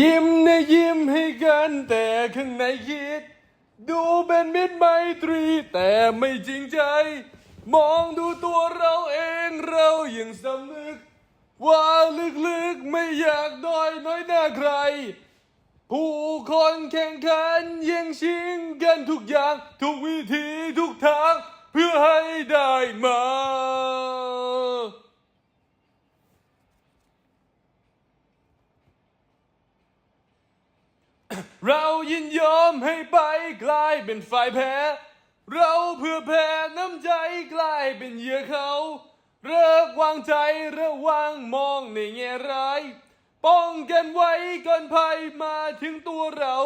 ยิ้มนะยิ้มให้กันแต่ข้างในคิด ดูเป็นมิตรไมตรีแต่ไม่จริงใจ มองดูตัวเราเองเรายังสำนึก ว่าลึกๆไม่อยากด้อยน้อยหน้าใคร ผู้คนแข่งขันย่งชิงกันทุกอย่าง ทุกวิธีทุกทาง เพื่อให้ได้มา เรายินยอมให้ไปกลายเป็นฝ่ายแพ้ เราเพื่อแพ้น้ำใจกลายเป็นเหยื่อเขาเลิกวางใจระวังมองในแง่ร้าย ป้องกันไว้ก่อนภัยมาถึงตัวเรา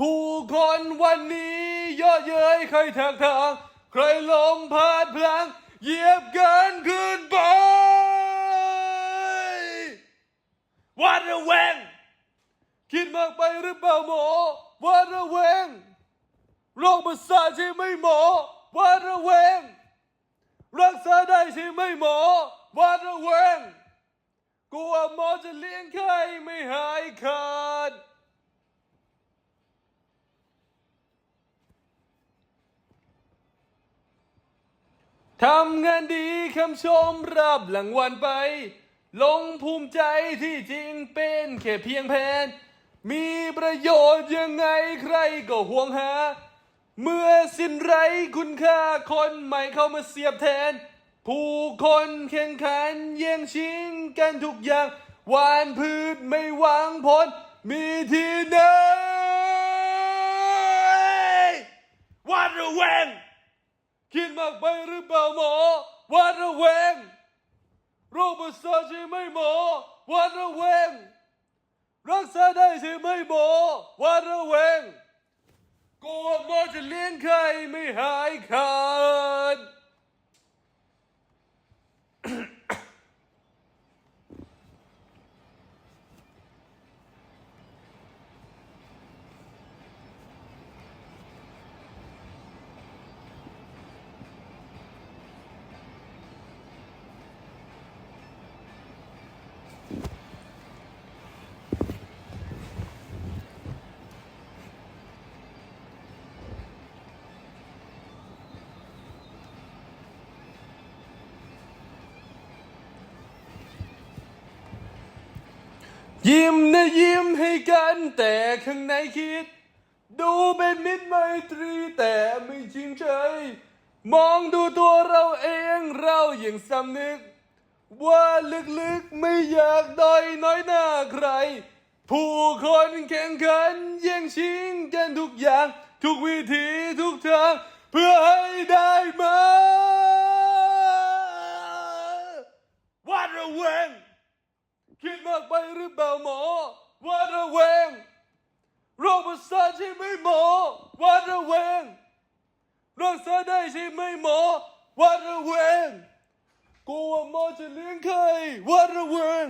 ผู้คนวันนี้ย่อเย้ยใครทางทางใครลมพาดพลังเหยียบกันขึ้นไปวัดระแวงคิด มากไปหรือเปล่าหมอว่าระแวงโรคประสาทใช่ไหมหมอว่าระแวง รักษาได้ใช่ไหมหมอว่าระแวงกลัวหมอจะเลี้ยงไข้ไม่หายขาดทำงานดีคำชมรับรางวัลไป ลงภูมิใจที่จริงเป็นแค่เพียงแผน มีประโยชน์ยังไงใครก็ห่วงหา เมื่อสิ้นไรคุณค่าคนใหม่เข้ามาเสียบแทน ผู้คนแข่งขันแย่งชิงกันทุกอย่างหวานพืชไม่หวังผล มีที่ไหนหวันระแวงคิดมากไปหรือเปล่าหมอหวัดระแวงโรคประสาทใช่ไหมหมอหวัดระแวง รักษาได้ใช่ไหมหมอวาระแวงกลัวหมอจะเลี้ยงไข้ไม่หายขาด ยิ้มนะยิ้มให้กันแต่ข้างในคิด ดูเป็นมิตรไมตรีแต่ไม่จริงใจ มองดูตัวเราเองเรายังสำนึก ว่าลึกๆไม่อยากด้อยน้อยหน้าใคร ผู้คนแข่งขันแย่งชิงกันทุกอย่าง ทุกวิธีทุกทาง เพื่อให้ได้มาวัดระแวง คิดมากไปหรือเปล่าหมอวัดระแวงโรคประสาทใช่ไหมหมอวัดระแวงรักษาได้ใช่ไหมหมอวัดระแวงกลัวหมอจะเลี้ยงใครวัดระแวง